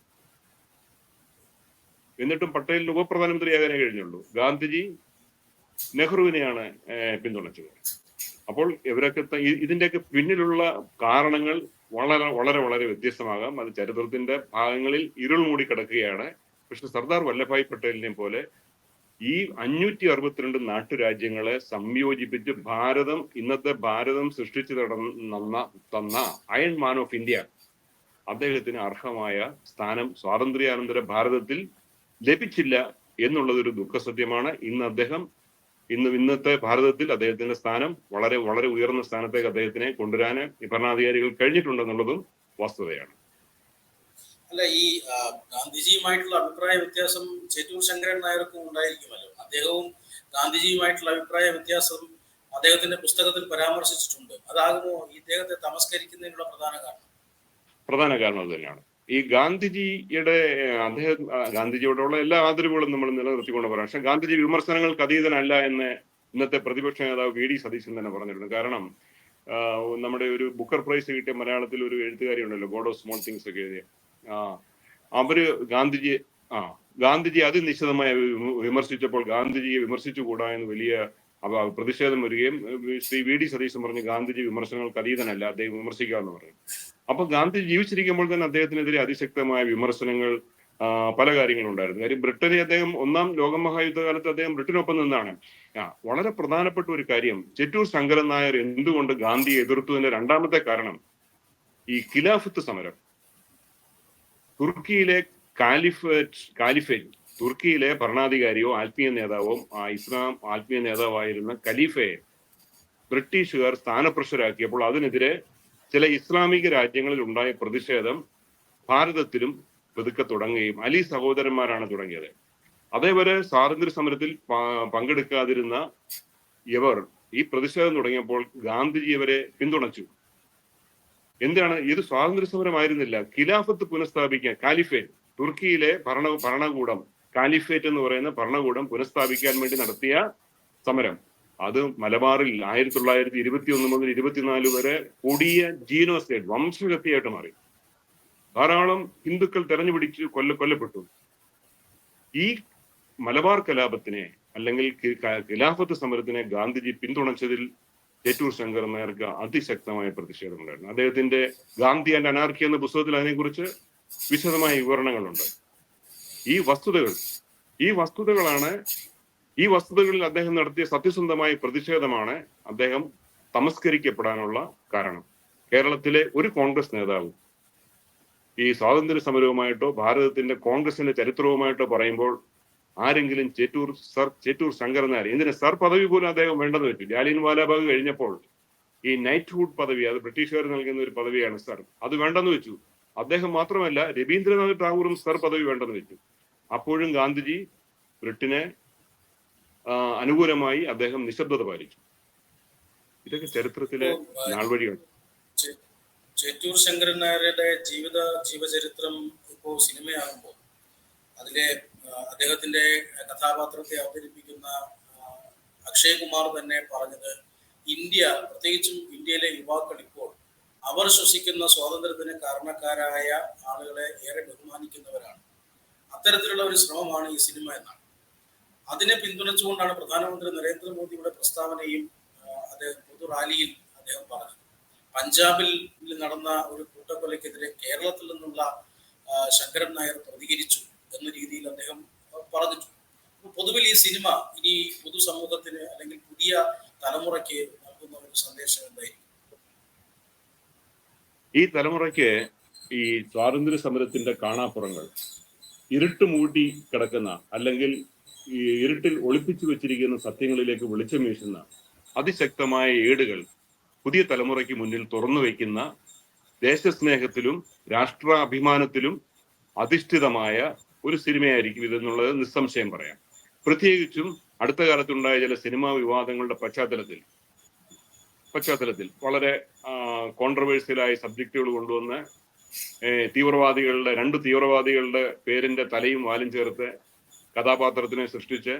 എന്നിട്ടും പട്ടേലിന് ഉപപ്രധാനമന്ത്രിയാകാനേ കഴിഞ്ഞുള്ളൂ. ഗാന്ധിജി നെഹ്റുവിനെയാണ് പിന്തുണച്ചത്. അപ്പോൾ ഇവരൊക്കെ ഇതിന്റെയൊക്കെ പിന്നിലുള്ള കാരണങ്ങൾ വളരെ വളരെ വളരെ വ്യത്യസ്തമാകാം. അത് ചരിത്രത്തിന്റെ ഭാഗങ്ങളിൽ ഇരുൾ മൂടി കിടക്കുകയാണ്. പക്ഷെ സർദാർ വല്ലഭായ് പട്ടേലിനെ പോലെ ഈ അഞ്ഞൂറ്റി അറുപത്തിരണ്ട് നാട്ടുരാജ്യങ്ങളെ സംയോജിപ്പിച്ച് ഭാരതം ഇന്നത്തെ ഭാരതം സൃഷ്ടിച്ചു തന്ന തന്ന അയൺ മാൻ ഓഫ് ഇന്ത്യ അദ്ദേഹത്തിന് അർഹമായ സ്ഥാനം സ്വാതന്ത്ര്യാനന്തര ഭാരതത്തിൽ ലഭിച്ചില്ല എന്നുള്ളതൊരു ദുഃഖസത്യമാണ്. ഇന്ന് അദ്ദേഹം ഇന്ന് ഇന്നത്തെ ഭാരതത്തിൽ അദ്ദേഹത്തിന്റെ സ്ഥാനം വളരെ വളരെ ഉയർന്ന സ്ഥാനത്തേക്ക് അദ്ദേഹത്തിനെ കൊണ്ടുവരാൻ ഭരണാധികാരികൾ കഴിഞ്ഞിട്ടുണ്ടെന്നുള്ളതും വസ്തുതയാണ് അല്ല ഈ ഗാന്ധിജിയുമായിട്ടുള്ള അഭിപ്രായ വ്യത്യാസം ചേറ്റൂർ ശങ്കരൻ നായർക്കും ഉണ്ടായിരിക്കുമല്ലോ. അദ്ദേഹവും ഗാന്ധിജിയുമായിട്ടുള്ള അഭിപ്രായ വ്യത്യാസം അദ്ദേഹത്തിന്റെ പുസ്തകത്തിൽ പരാമർശിച്ചിട്ടുണ്ട്. അതാകുമോ ഈ ഇദ്ദേഹത്തെ തമസ്കരിക്കുന്നതിനുള്ള പ്രധാന കാരണം? പ്രധാന കാരണം തന്നെയാണ്. ഈ ഗാന്ധിജിയുടെ അദ്ദേഹം ഗാന്ധിജിയോടുള്ള എല്ലാ ആദരവുകളും നമ്മൾ നിലനിർത്തിക്കൊണ്ട് പറയാം പക്ഷെ ഗാന്ധിജി വിമർശനങ്ങൾക്ക് അതീതനല്ല എന്ന് ഇന്നത്തെ പ്രതിപക്ഷ നേതാവ് വി ഡി സതീശൻ തന്നെ പറഞ്ഞിട്ടുണ്ട്. കാരണം നമ്മുടെ ഒരു ബുക്കർ പ്രൈസ് കിട്ടിയ മലയാളത്തിൽ ഒരു എഴുത്തുകാരി ഉണ്ടല്ലോ ഗോഡ് ഓഫ് സ്മോൾ തിങ്സ് ഒക്കെ എഴുതിയ. ആ അവർ ഗാന്ധിജി ആ ഗാന്ധിജി അതിനിശ്ചിതമായി നിശ്ചിതമായി വിമർശിച്ചപ്പോൾ ഗാന്ധിജിയെ വിമർശിച്ചുകൂടാ എന്ന് വലിയ പ്രതിഷേധം വരികയും ശ്രീ വി ഡി സതീശൻ പറഞ്ഞു ഗാന്ധിജി വിമർശനങ്ങൾക്ക് അതീതനല്ല അദ്ദേഹം വിമർശിക്കാമെന്ന് പറഞ്ഞു അപ്പൊ ഗാന്ധി ജീവിച്ചിരിക്കുമ്പോൾ തന്നെ അദ്ദേഹത്തിനെതിരെ അതിശക്തമായ വിമർശനങ്ങൾ പല കാര്യങ്ങളും ഉണ്ടായിരുന്നു കാര്യം ബ്രിട്ടനെ അദ്ദേഹം ഒന്നാം ലോകമഹായുദ്ധ കാലത്ത് അദ്ദേഹം ബ്രിട്ടനൊപ്പം നിന്നാണ്. വളരെ പ്രധാനപ്പെട്ട ഒരു കാര്യം ചെറ്റൂർ ശങ്കരൻ നായർ എന്തുകൊണ്ട് ഗാന്ധിയെ എതിർത്തതിന്റെ രണ്ടാമത്തെ കാരണം ഈ ഖിലാഫത്ത് സമരം. തുർക്കിയിലെ കാലിഫേറ്റ് കാലിഫേറ്റ് തുർക്കിയിലെ ഭരണാധികാരിയോ ആത്മീയ നേതാവോ ഇസ്ലാം ആത്മീയ നേതാവായിരുന്ന ഖലീഫയെ ബ്രിട്ടീഷുകാർ സ്ഥാനപ്രഷരാക്കിയപ്പോൾ അതിനെതിരെ ചില ഇസ്ലാമിക രാജ്യങ്ങളിൽ ഉണ്ടായ പ്രതിഷേധം ഭാരതത്തിലും പെതുക്കെ തുടങ്ങുകയും അലി സഹോദരന്മാരാണ് തുടങ്ങിയത്. അതേപോലെ സ്വാതന്ത്ര്യ സമരത്തിൽ പങ്കെടുക്കാതിരുന്ന ഇവർ ഈ പ്രതിഷേധം തുടങ്ങിയപ്പോൾ ഗാന്ധിജി ഇവരെ പിന്തുണച്ചു. എന്താണ്? ഇത് സ്വാതന്ത്ര്യ സമരമായിരുന്നില്ല. ഖിലാഫത്ത് പുനഃസ്ഥാപിക്കാൻ കാലിഫേറ്റ് തുർക്കിയിലെ ഭരണ ഭരണകൂടം കാലിഫേറ്റ് എന്ന് പറയുന്ന ഭരണകൂടം പുനഃസ്ഥാപിക്കാൻ വേണ്ടി നടത്തിയ സമരം. അത് മലബാറിൽ ആയിരത്തി തൊള്ളായിരത്തി ഇരുപത്തി ഒന്ന് മുതൽ ഇരുപത്തിനാല് വരെ കൊടിയ ജീനോസൈഡ് വംശഹത്യയായിട്ട് മാറി. ധാരാളം ഹിന്ദുക്കൾ തെരഞ്ഞു പിടിച്ച് കൊല്ല കൊല്ലപ്പെട്ടു. ഈ മലബാർ കലാപത്തിനെ അല്ലെങ്കിൽ ഖിലാഫത്ത് സമരത്തിനെ ഗാന്ധിജി പിന്തുണച്ചതിൽ ചേറ്റൂർ ശങ്കർ നായർക്ക് അതിശക്തമായ പ്രതിഷേധമുണ്ടായിരുന്നു. അദ്ദേഹത്തിന്റെ ഗാന്ധി ആൻഡ് അനാർക്കി എന്ന പുസ്തകത്തിൽ അതിനെക്കുറിച്ച് വിശദമായ വിവരണങ്ങളുണ്ട്. ഈ വസ്തുതകൾ ഈ വസ്തുതകളാണ് ഈ വസ്തുതകളിൽ അദ്ദേഹം നടത്തിയ സത്യസന്ധമായ പ്രതിഷേധമാണ് അദ്ദേഹം തമസ്കരിക്കപ്പെടാനുള്ള കാരണം. കേരളത്തിലെ ഒരു കോൺഗ്രസ് നേതാവ് ഈ സ്വാതന്ത്ര്യ സമരവുമായിട്ടോ ഭാരതത്തിന്റെ കോൺഗ്രസിന്റെ ചരിത്രവുമായിട്ടോ പറയുമ്പോൾ ആരെങ്കിലും ചേറ്റൂർ സർ ചേറ്റൂർ ശങ്കർ നായർ ഇതിന് സർ പദവി പോലും അദ്ദേഹം വേണ്ടെന്ന് വെച്ചു ജാലിയൻ വാലാബാഗ് കഴിഞ്ഞപ്പോൾ ഈ നൈറ്റ്ഹുഡ് പദവി അത് ബ്രിട്ടീഷുകാർ നൽകുന്ന ഒരു പദവിയാണ് സർ. അത് വേണ്ടെന്ന് വെച്ചു. അദ്ദേഹം മാത്രമല്ല രവീന്ദ്രനാഥ് ടാഗോറും സർ പദവി വേണ്ടെന്ന് വെച്ചു. അപ്പോഴും ഗാന്ധിജി ബ്രിട്ടനെ അനുകൂലമായി അദ്ദേഹം നിശബ്ദത പാലിച്ചു ഇതൊക്കെ ചരിത്രത്തിലെ നാൾവഴികൾ. ചേറ്റൂർ ശങ്കരൻ നായരുടെ ജീവിത ജീവചരിത്രം ഇപ്പോൾ സിനിമയാകുമ്പോൾ അതിലെ അദ്ദേഹത്തിന്റെ കഥാപാത്രത്തെ അവതരിപ്പിക്കുന്ന അക്ഷയ് കുമാർ തന്നെ പറഞ്ഞത് ഇന്ത്യ പ്രത്യേകിച്ചും ഇന്ത്യയിലെ യുവാക്കൾ ഇപ്പോൾ അവർ ശ്വസിക്കുന്ന സ്വാതന്ത്ര്യത്തിന് കാരണക്കാരായ ആളുകളെ ഏറെ ബഹുമാനിക്കുന്നവരാണ്. അത്തരത്തിലുള്ള ഒരു ശ്രമമാണ് ഈ സിനിമ എന്നാണ്. അതിനെ പിന്തുണച്ചുകൊണ്ടാണ് പ്രധാനമന്ത്രി നരേന്ദ്രമോദിയുടെ പ്രസ്താവനയും അദ്ദേഹം പൊതു റാലിയിൽ അദ്ദേഹം പറഞ്ഞത്. പഞ്ചാബിൽ നടന്ന ഒരു കൂട്ടക്കൊലയ്ക്കെതിരെ കേരളത്തിൽ നിന്നുള്ള ശങ്കരൻ നായർ പ്രതികരിച്ചു എന്ന രീതിയിൽ അദ്ദേഹം പറഞ്ഞു പൊതുവിൽ ഈ സിനിമ ഇനി പൊതുസമൂഹത്തിന് അല്ലെങ്കിൽ പുതിയ തലമുറയ്ക്ക് നൽകുന്ന ഒരു സന്ദേശം എന്തായിരിക്കും? ഈ തലമുറയ്ക്ക് ഈ സ്വാതന്ത്ര്യ സമരത്തിന്റെ കാണാപ്പുറങ്ങൾ ഇരുട്ട് മൂടി കിടക്കുന്ന അല്ലെങ്കിൽ ഈ ഇരുട്ടിൽ ഒളിപ്പിച്ചു വെച്ചിരിക്കുന്ന സത്യങ്ങളിലേക്ക് വെളിച്ചം വീശുന്ന അതിശക്തമായ ഏടുകൾ പുതിയ തലമുറയ്ക്ക് മുന്നിൽ തുറന്നു വയ്ക്കുന്ന ദേശസ്നേഹത്തിലും രാഷ്ട്രാഭിമാനത്തിലും അധിഷ്ഠിതമായ ഒരു സിനിമയായിരിക്കും ഇതെന്നുള്ളത് നിസ്സംശയം പറയാം. പ്രത്യേകിച്ചും അടുത്ത കാലത്തുണ്ടായ ചില സിനിമാ വിവാദങ്ങളുടെ പശ്ചാത്തലത്തിൽ പശ്ചാത്തലത്തിൽ വളരെ കോൺട്രവേഴ്സ്യലായ സബ്ജക്റ്റുകൾ കൊണ്ടുവന്ന് തീവ്രവാദികളുടെ രണ്ട് തീവ്രവാദികളുടെ പേരിന്റെ തലയും വാലും ചേർത്ത് കഥാപാത്രത്തിനെ സൃഷ്ടിച്ച്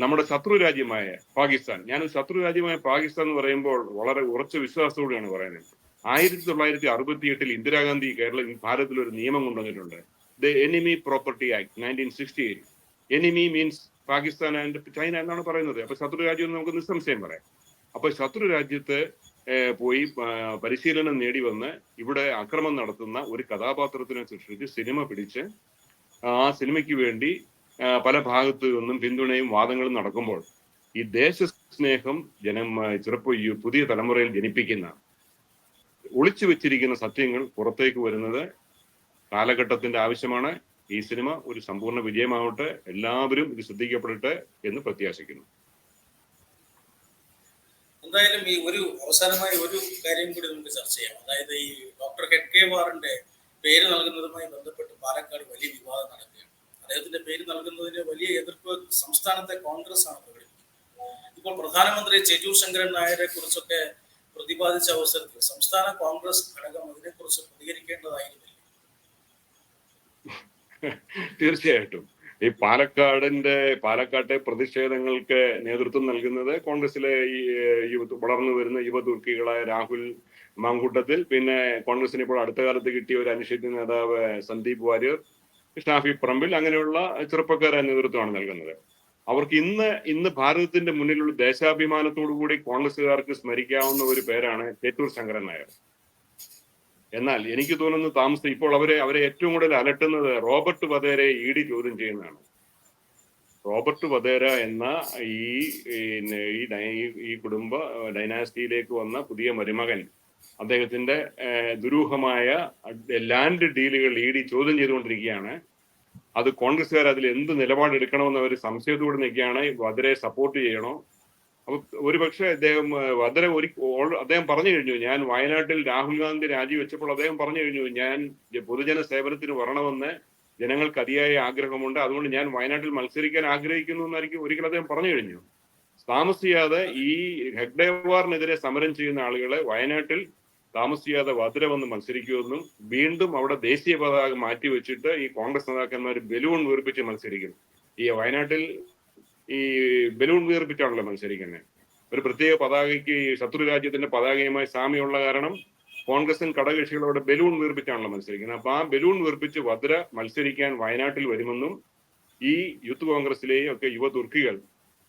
നമ്മുടെ ശത്രു രാജ്യമായ പാകിസ്ഥാൻ. ഞാൻ ശത്രു രാജ്യമായ പാകിസ്ഥാൻ എന്ന് പറയുമ്പോൾ വളരെ ഉറച്ച വിശ്വാസത്തോടെയാണ് പറയുന്നത്. ആയിരത്തി തൊള്ളായിരത്തി അറുപത്തി എട്ടിൽ ഇന്ദിരാഗാന്ധി കേരള ഭാരതത്തിൽ ഒരു നിയമം കൊണ്ടുവന്നിട്ടുണ്ട്. The enemy property act nineteen sixty eight enemy means Pakistan and China എന്നാണ് പറയുന്നത്. അപ്പൊ ശത്രു രാജ്യം എന്ന് നമുക്ക് നിസ്സംശയം പറയാം. അപ്പൊ ശത്രു രാജ്യത്ത് പോയി പരിശീലനം നേടി വന്ന് ഇവിടെ അക്രമം നടത്തുന്ന ഒരു കഥാപാത്രത്തിനെ സൃഷ്ടിച്ച് സിനിമ പിടിച്ച് ആ സിനിമയ്ക്ക് വേണ്ടി പല ഭാഗത്തു നിന്നും പിന്തുണയും വാദങ്ങളും നടക്കുമ്പോൾ ഈ ദേശസ്നേഹം ജനം ചെറുപ്പ ഈ പുതിയ തലമുറയിൽ ജനിപ്പിക്കുന്ന ഒളിച്ചു വെച്ചിരിക്കുന്ന സത്യങ്ങൾ പുറത്തേക്ക് വരുന്നത് കാലഘട്ടത്തിന്റെ ആവശ്യമാണ്. ഈ സിനിമ ഒരു സമ്പൂർണ വിജയമാവട്ടെ. എല്ലാവരും ഇത് ശ്രദ്ധിക്കപ്പെടട്ടെ എന്ന് പ്രത്യാശിക്കുന്നു. എന്തായാലും ഈ ഒരു അവസാനമായി ഒരു കാര്യം കൂടി നമുക്ക് ചർച്ച ചെയ്യാം. അതായത് ഈ ഡോക്ടർ ഹെഡ്കേവാറിന്റെ പേര് നൽകുന്നതുമായി ബന്ധപ്പെട്ട് പാലക്കാട് വലിയ വിവാദം നടക്കുകയാണ്. അദ്ദേഹത്തിന്റെ പേര് നൽകുന്നതിന് വലിയ എതിർപ്പ് സംസ്ഥാനത്തെ കോൺഗ്രസ് ആണ് പ്രകടിപ്പിക്കുന്നത്. ഇപ്പോൾ പ്രധാനമന്ത്രി ചെറ്റു ശങ്കരൻ നായരെ കുറിച്ചൊക്കെ പ്രതിപാദിച്ച അവസരത്തിൽ സംസ്ഥാന കോൺഗ്രസ് ഘടകം അതിനെക്കുറിച്ച് പ്രതികരിക്കേണ്ടതായിരുന്നില്ല. തീർച്ചയായിട്ടും. ഈ പാലക്കാടിന്റെ പാലക്കാട്ടെ പ്രതിഷേധങ്ങൾക്ക് നേതൃത്വം നൽകുന്നത് കോൺഗ്രസിലെ ഈ വളർന്നു വരുന്ന യുവതുർക്കികളായ രാഹുൽ മാങ്കൂട്ടത്തിൽ. പിന്നെ കോൺഗ്രസിന് ഇപ്പോൾ അടുത്ത കാലത്ത് കിട്ടിയ ഒരു അനിശ്ചിത നേതാവ് സന്ദീപ് വാര്യർ ഷാഫി പറമ്പിൽ അങ്ങനെയുള്ള ചെറുപ്പക്കാരെ നേതൃത്വമാണ് നൽകുന്നത്. അവർക്ക് ഇന്ന് ഇന്ന് ഭാരതത്തിന്റെ മുന്നിലുള്ള ദേശാഭിമാനത്തോടു കൂടി കോൺഗ്രസുകാർക്ക് സ്മരിക്കാവുന്ന ഒരു പേരാണ് ചേറ്റൂർ ശങ്കരൻ നായർ. എന്നാൽ എനിക്ക് തോന്നുന്നു താമസം ഇപ്പോൾ അവരെ അവരെ ഏറ്റവും കൂടുതൽ അലട്ടുന്നത് റോബർട്ട് വധേരെ ഇ ഡി ചോദ്യം ചെയ്യുന്നതാണ്. റോബർട്ട് വധേര എന്ന ഈ ഈ കുടുംബ ഡൈനാസ്റ്റിയിലേക്ക് വന്ന പുതിയ മരുമകൻ അദ്ദേഹത്തിന്റെ ദുരൂഹമായ ലാൻഡ് ഡീലുകൾ ഇ ഡി ചോദ്യം ചെയ്തുകൊണ്ടിരിക്കുകയാണ്. അത് കോൺഗ്രസ്സുകാർ അതിൽ എന്ത് നിലപാടെടുക്കണമെന്ന് അവർ സംശയത്തോടെ നിൽക്കുകയാണ്. വധരെ സപ്പോർട്ട് ചെയ്യണോ? അപ്പൊ ഒരുപക്ഷെ അദ്ദേഹം വധരെ ഒരു അദ്ദേഹം പറഞ്ഞു കഴിഞ്ഞു ഞാൻ വയനാട്ടിൽ രാഹുൽ ഗാന്ധി രാജിവെച്ചപ്പോൾ അദ്ദേഹം പറഞ്ഞു കഴിഞ്ഞു ഞാൻ പൊതുജന സേവനത്തിന് വരണമെന്ന് ജനങ്ങൾക്ക് അതിയായ ആഗ്രഹമുണ്ട്. അതുകൊണ്ട് ഞാൻ വയനാട്ടിൽ മത്സരിക്കാൻ ആഗ്രഹിക്കുന്നു എന്നായിരിക്കും ഒരിക്കൽ അദ്ദേഹം പറഞ്ഞു കഴിഞ്ഞു. താമസിയാതെ ഈ ഹെഗ്ഡേവാറിനെതിരെ സമരം ചെയ്യുന്ന ആളുകളെ വയനാട്ടിൽ താമസിയാതെ വധര വന്ന് മത്സരിക്കുമെന്നും വീണ്ടും അവിടെ ദേശീയ പതാക മാറ്റി വെച്ചിട്ട് ഈ കോൺഗ്രസ് നേതാക്കന്മാർ ബലൂൺ വീർപ്പിച്ച് മത്സരിക്കും ഈ വയനാട്ടിൽ ഈ ബലൂൺ വീർപ്പിച്ചാണല്ലോ മത്സരിക്കുന്നത് ഒരു പ്രത്യേക പതാകയ്ക്ക് ശത്രു രാജ്യത്തിന്റെ പതാകയുമായി സാമ്യമുള്ള കാരണം കോൺഗ്രസും ഘടകകക്ഷികളോട് ബലൂൺ വീർപ്പിച്ചാണല്ലോ മത്സരിക്കുന്നത്. അപ്പൊ ആ ബലൂൺ വീർപ്പിച്ച് വദ്ര മത്സരിക്കാൻ വയനാട്ടിൽ വരുമെന്നും ഈ യൂത്ത് കോൺഗ്രസിലെയും ഒക്കെ യുവ തുർക്കികൾ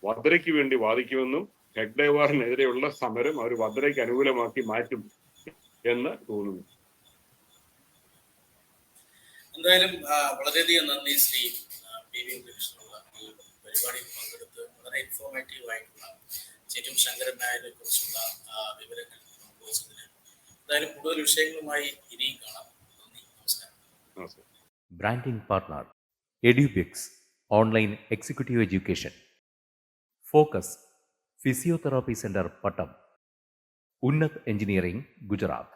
വദ്രയ്ക്ക് വേണ്ടി വാദിക്കുമെന്നും ഹെഗ്ഡേവാറിനെതിരെയുള്ള സമരം അവർ വദ്രയ്ക്ക് അനുകൂലമാക്കി മാറ്റും എന്ന് തോന്നുന്നു. എന്തായാലും വളരെയധികം നന്ദി ശ്രീ പി വി ഉണ്ണികൃഷ്ണനുള്ള ഈ പരിപാടിയിൽ പങ്കെടുത്ത് വളരെ ഇൻഫോർമേറ്റീവ് ആയിട്ടുള്ള ചേറ്റും ശങ്കരൻ നായരെ കുറിച്ചുള്ള വിവരങ്ങൾ പങ്കുവച്ചതിന് എന്തായാലും കൂടുതൽ വിഷയങ്ങളുമായി ഇനിയും കാണാം. നന്ദി നമസ്കാരം. Branding partner Edubix online executive education focus physiotherapy centre Pattom Unnath engineering Gujarat